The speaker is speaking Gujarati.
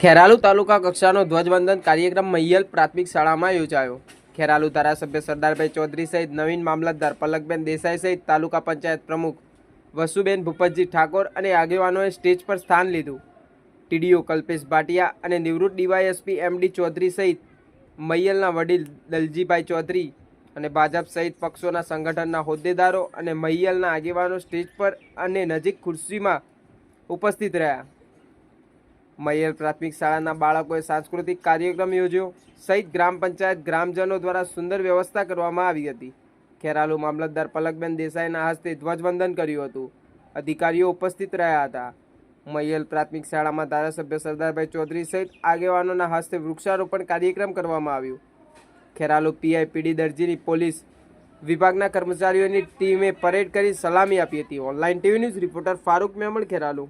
ખેરાલુ તાલુકા કક્ષાનો ધ્વજવંદન કાર્યક્રમ મૈયલ પ્રાથમિક શાળામાં યોજાયો. ખેરાલુ ધારાસભ્ય સરદારભાઈ ચૌધરી સહિત નવીન મામલતદાર પલકબેન દેસાઈ સહિત તાલુકા પંચાયત પ્રમુખ વસુબેન ભૂપતજી ઠાકોર અને આગેવાનોએ સ્ટેજ પર સ્થાન લીધું. ટીડીઓ કલ્પેશ ભાટિયા અને નિવૃત્ત ડીવાયએસપી એમડી ચૌધરી સહિત મૈયલના વડીલ દલજીભાઈ ચૌધરી અને ભાજપ સહિત પક્ષોના સંગઠનના હોદ્દેદારો અને મૈયલના આગેવાનો સ્ટેજ પર અને નજીક ખુરશીમાં ઉપસ્થિત રહ્યા. મૈયર પ્રાથમિક શાળાના બાળકોએ સાંસ્કૃતિક કાર્યક્રમ યોજ્યો, સહિત ગ્રામ પંચાયત ગ્રામજનો દ્વારા સુંદર વ્યવસ્થા કરવામાં આવી હતી. ખેરાલુ મામલતદાર પલકબેન દેસાઈના હસ્તે ધ્વજવંદન કર્યું હતું. અધિકારીઓ ઉપસ્થિત રહ્યા હતા. મૈયલ પ્રાથમિક શાળામાં ધારાસભ્ય સરદારભાઈ ચૌધરી સહિત આગેવાનોના હસ્તે વૃક્ષારોપણ કાર્યક્રમ કરવામાં આવ્યું. ખેરાલુ પીઆઈ પીડી દરજીની પોલીસ વિભાગના કર્મચારીઓની ટીમે પરેડ કરી સલામી આપી હતી. Online TV news reporter Farooq Memon, Kheralu.